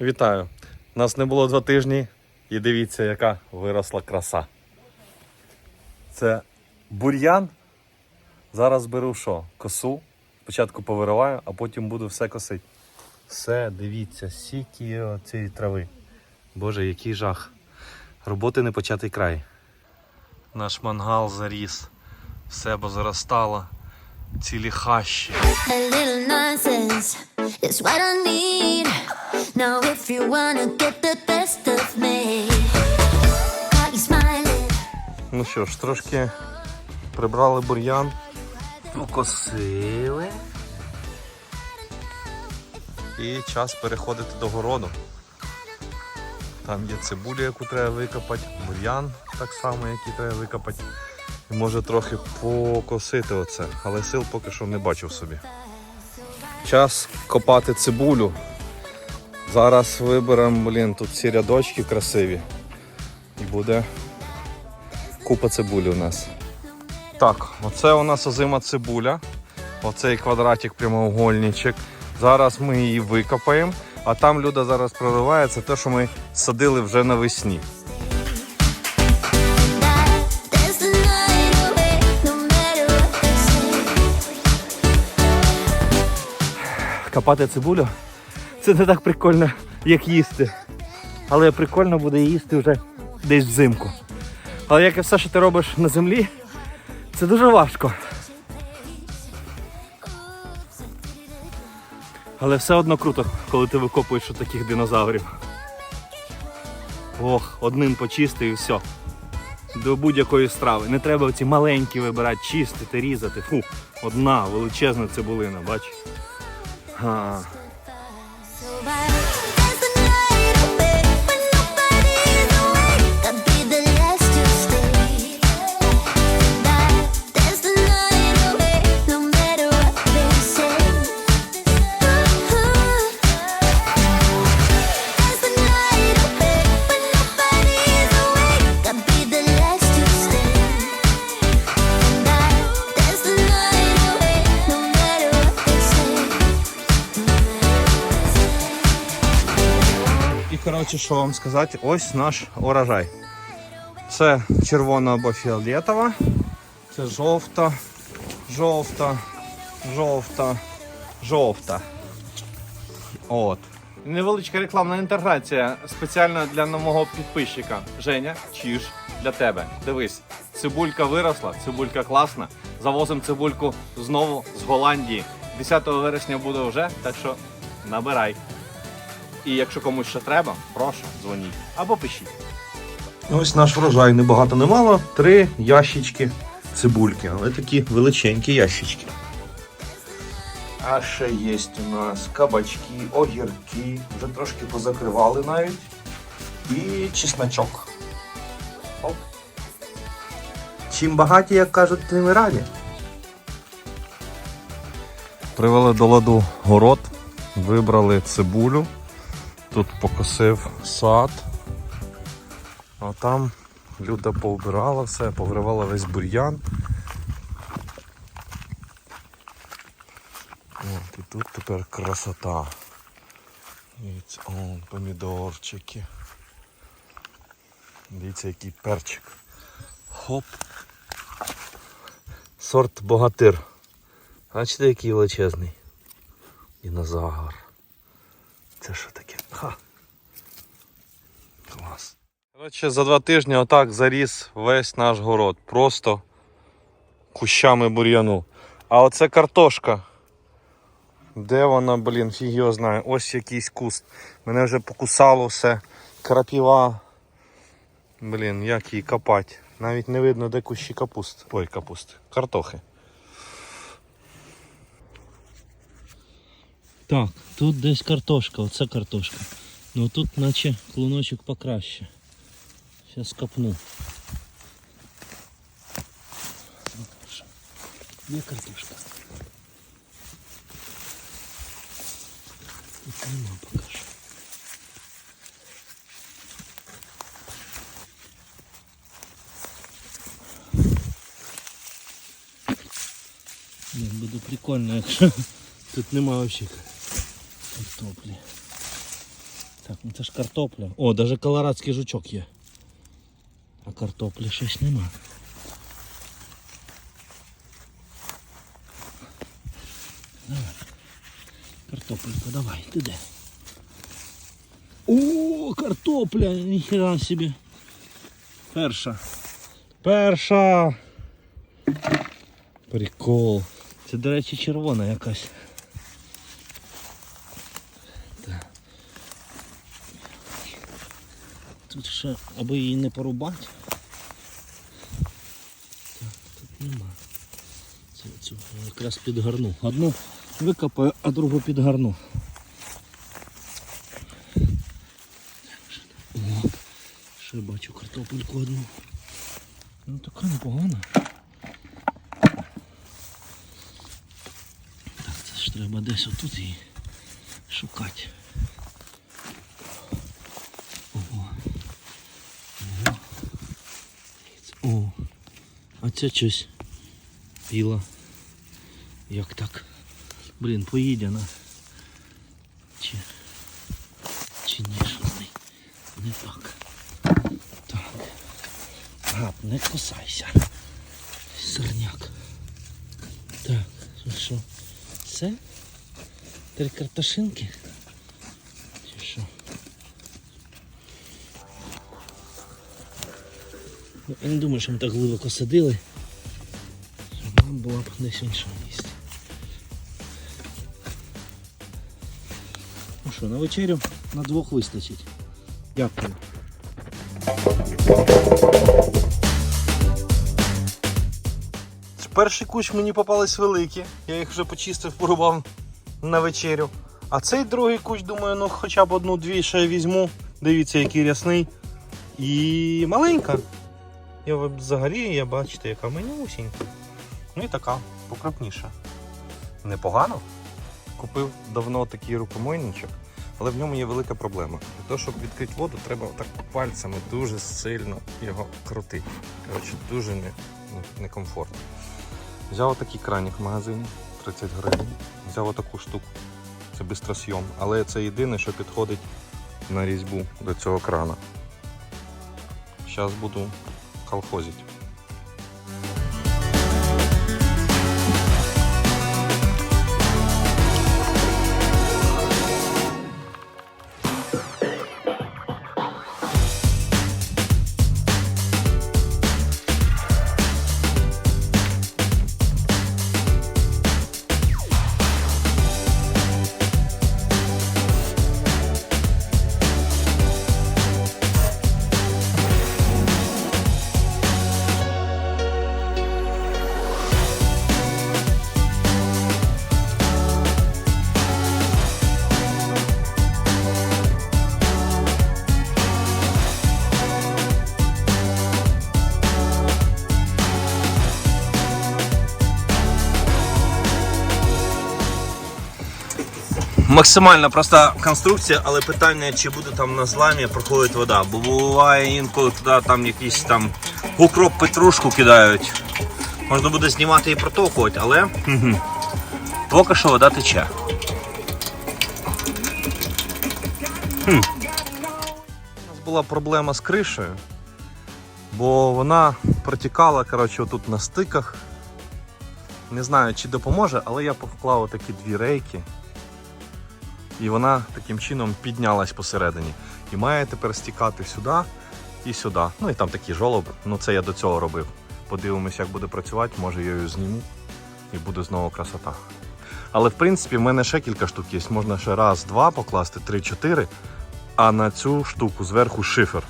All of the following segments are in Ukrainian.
Вітаю! Нас не було два тижні і дивіться, яка виросла краса. Це бур'ян. Зараз беру що? Косу. Спочатку повириваю, а потім буду все косити. Все, дивіться, сіки цієї трави. Боже, який жах. Роботи не початий край. Наш мангал заріс. Все позаростало. Цілі хащі. A little nonsense is what I need. Ну що ж, трошки прибрали бур'ян, покосили. І час переходити до городу. Там є цибуля, яку треба викопати, бур'ян так само, який треба викопати. І може трохи покосити оце, але сил поки що не бачив собі. Час копати цибулю. Зараз виберемо, блін, тут ці рядочки красиві. І буде купа цибулі у нас. Так, оце у нас озима цибуля. Оцей квадратик прямоугольничок. Зараз ми її викопаємо, а там люда зараз прориває, те, що ми садили вже навесні. Копати цибулю це не так прикольно, як їсти. Але прикольно буде їсти вже десь взимку. Але як і все, що ти робиш на землі, це дуже важко. Але все одно круто, коли ти викопуєш таких динозаврів. Ох, одним почисти і все. До будь-якої страви. Не треба ці маленькі вибирати, чистити, різати. Фу, одна величезна цибулина, бач. А, So bye. Коротше, що вам сказати, ось наш урожай. Це червона або фіолетова, це жовта, жовта, жовта, жовта. От. Невеличка рекламна інтеграція спеціально для нового підписчика. Женя, чиж для тебе. Дивись, цибулька виросла, цибулька класна. Завозимо цибульку знову з Голландії. 10 вересня буде вже, так що набирай. І якщо комусь ще треба, прошу, дзвоніть або пишіть. Ось наш врожай не багато не мало. Три ящички цибульки, але такі величенькі ящички. А ще є у нас кабачки, огірки, вже трошки позакривали навіть. І чесночок. Оп. Чим багаті, як кажуть, тим і раді. Привели до ладу город, вибрали цибулю. Тут покосив сад. А там люда повбирала все, повривала весь бур'ян. От, і тут тепер красота. Дивіться, он, помідорчики. Дивіться, який перчик. Хоп. Сорт богатир. Бачите, який величезний. Динозавр. Це що таке? Ха. Клас. Коротше, за два тижні отак заріс весь наш город. Просто кущами бур'яну. А оце картошка. Де вона, блін, фіг його знає. Ось якийсь куст. Мене вже покусало все. Крапіва. Блін, як її копати. Навіть не видно, де кущі капусти. Ой, капусти. Картохи. Так, тут десь картошка, оце картошка. Ну тут наче клуночок покраще. Зараз копну. Де картошка? Тут нема поки що. Буде прикольно, якщо тут нема взагалі картоплі. Так, ну це ж картопля. О, навіть колорадський жучок є. А картоплі щось нема. Давай. Картопелька, давай, ти де? О, картопля, ніхера собі. Перша. Перша. Прикол. Це, до речі, червона якась. Ще, аби її не порубати. Тут нема. Якраз підгарну. Одну викопаю, а другу підгарну. Ще бачу картопельку одну. Ну така непогана. Так, це ж треба десь отут її шукати. А це щось біла. Як так? Блін, поїдена. Чи, чи ні, що? Не так. Так. Гап, не кусайся. Сирняк. Так, що? Це? Три картошинки? Чи що? Ну, Я не думаю, що ми так глибоко садили. Щоб нам була б десь в іншому місці. Ну що, на вечерю на двох вистачить. Дякую. Перший кущ мені попались великі, я їх вже почистив, порубав на вечерю. А цей другий кущ, думаю, ну хоча б одну-дві ще візьму. Дивіться, який рясний. І маленька. Я взагалі, я бачите, яка менюсінька. Ну і така, покрупніша. Непогано. Купив давно такий рукомойничок, але в ньому є велика проблема. Для того, щоб відкрити воду, треба так пальцями дуже сильно його крутити. Коротше, дуже не, не- некомфортно. Взяв отакий кранік в магазині 30 гривень. Взяв отаку штуку. Це бистросйом. Але це єдине, що підходить на різьбу до цього крана. Зараз буду колхозити. Максимально проста конструкція, але питання, чи буде там на зламі проходить вода. Бо буває інколи туди там якісь там укроп петрушку кидають. Можна буде знімати і протокувати, але поки що вода тече. Хм. У нас була проблема з кришею, бо вона протікала коротше, отут на стиках. Не знаю, чи допоможе, але я поклав такі дві рейки і вона таким чином піднялась посередині. І має тепер стікати сюди і сюди. Ну і там такий жолоб. Ну це я до цього робив. Подивимось, як буде працювати, може я її зніму і буде знову красота. Але в принципі в мене ще кілька штук є. Можна ще раз, два покласти, три, чотири. А на цю штуку зверху шифер.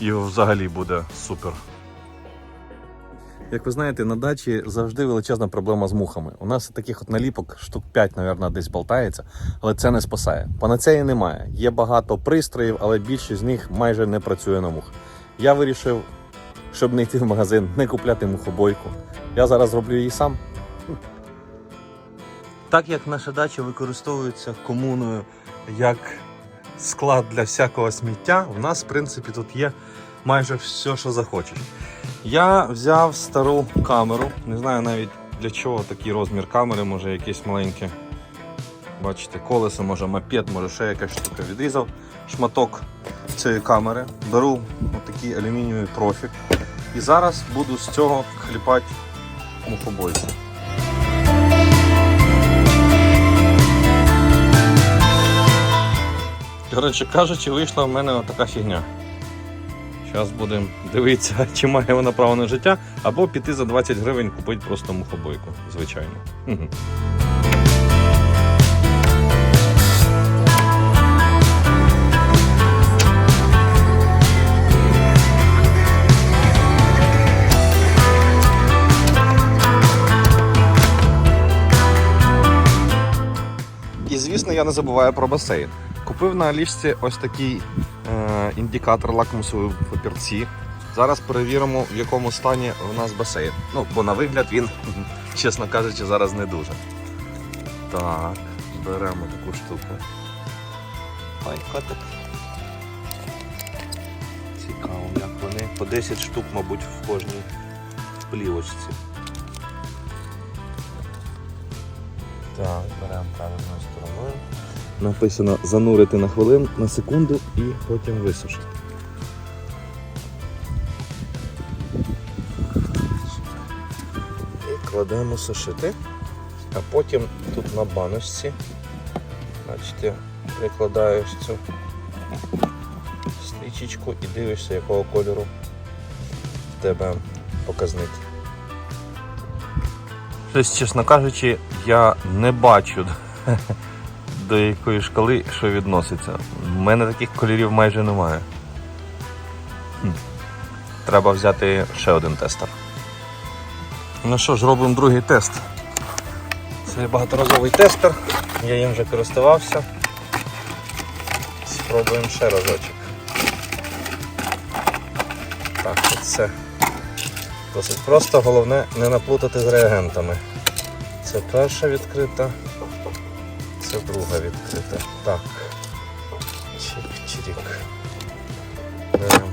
І взагалі буде супер. Як ви знаєте, на дачі завжди величезна проблема з мухами. У нас таких от наліпок штук 5, мабуть, десь болтається, але це не спасає. Панацеї немає. Є багато пристроїв, але більшість з них майже не працює на мух. Я вирішив, щоб не йти в магазин, не купляти мухобойку. Я зараз зроблю її сам. Так як наша дача використовується комуною як склад для всякого сміття, у нас, в принципі, тут є майже все, що захочеш. Я взяв стару камеру, не знаю навіть для чого такий розмір камери, може якесь маленьке. Бачите, колесо, може мопед, може ще якась штука відрізав, шматок цієї камери, беру отакий алюмінієвий профіль і зараз буду з цього хліпати мухобойку. Коротше кажучи, вийшла в мене така фігня. Зараз будемо дивитися, чи має вона право на життя, або піти за 20 гривень купити просто мухобойку, звичайно. І звісно, я не забуваю про басейн. Купив на Алішці ось такий індикатор лакмусової папірці. Зараз перевіримо, в якому стані у нас басейн. Ну, бо на вигляд він, чесно кажучи, зараз не дуже. Так, беремо таку штуку. Ай, котик. Цікаво, як вони. По 10 штук, мабуть, в кожній плівочці. Так, беремо правильною стороною. Написано занурити на хвилин на секунду і потім висушити. І кладемо сушити. А потім тут на баночці, бачите, прикладаєш цю стрічечку і дивишся, якого кольору в тебе показник. Щось, чесно кажучи, я не бачу до якої шкали що відноситься. У мене таких кольорів майже немає. Треба взяти ще один тестер. Ну що ж, робимо другий тест. Це багаторазовий тестер, я їм вже користувався. Спробуємо ще разочок. Так, все досить просто, головне не наплутати з реагентами. Це перша відкрита. Це друга відкрита. Так. Чик-чирік. Беремо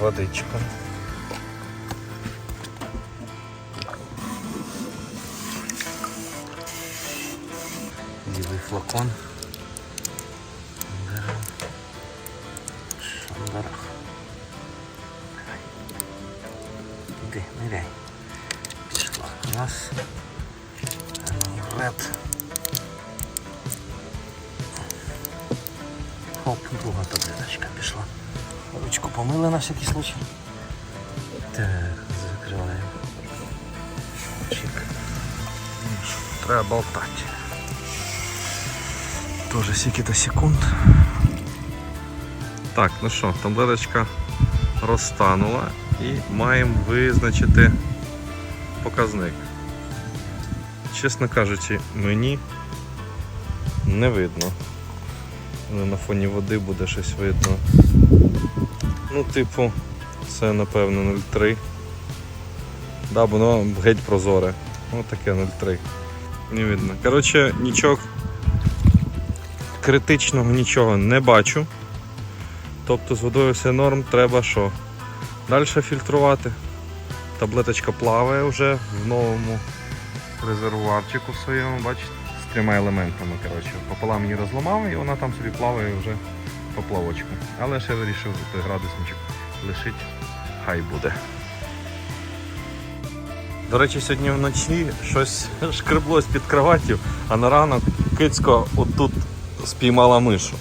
водичку. Лівий флакон. Беремо. Шандарах. Давай. Іди, ниряй. Пішла. Раз. Ред. Хоп, друга таблеточка пішла. Ручку помили на всякий случай. Так, закриваємо. Чик. Треба болтати. Тоже скільки-то секунд. Так, ну що, таблеточка розтанула і маємо визначити показник. Чесно кажучи, мені не видно. Але на фоні води буде щось видно. Ну, типу, це напевно 0,3. Да, воно геть прозоре. Ось таке 0,3. Не видно. Коротше, нічого критичного нічого не бачу. Тобто з водою все норм, треба що? Далі фільтрувати. Таблеточка плаває вже в новому резервуарчику своєму, бачите, трьома елементами. коротше. Пополам її розламав і вона там собі плаває вже поплавочку. Але ще вирішив той градусничок лишить, хай буде. До речі, сьогодні вночі щось шкреблось під кроваттю, а на ранок кицько отут спіймала мишу.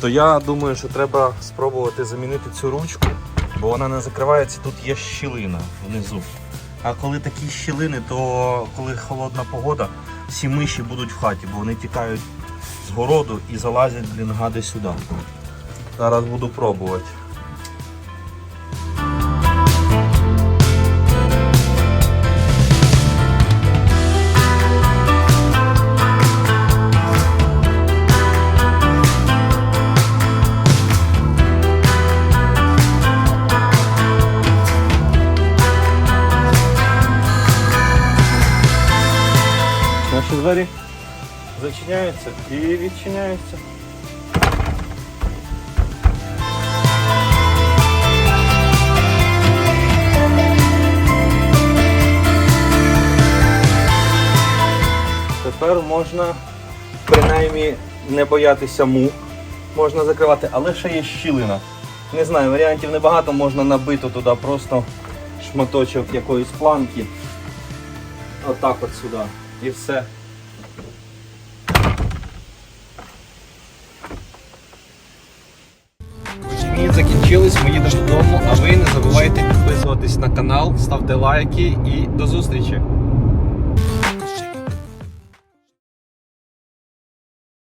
То я думаю, що треба спробувати замінити цю ручку, бо вона не закривається, тут є щілина внизу. А коли такі щілини, то коли холодна погода, всі миші будуть в хаті, бо вони тікають з городу і залазять, блін, гади сюди. Зараз буду пробувати. Двері зачиняються і відчиняються. Тепер можна принаймні не боятися мух, можна закривати, але ще є щілина. Не знаю, варіантів небагато, можна набити туди просто шматочок якоїсь планки. Отак от сюди. І все. Закінчились, ми їдемо додому, а ви не забувайте підписуватись на канал, ставте лайки і до зустрічі!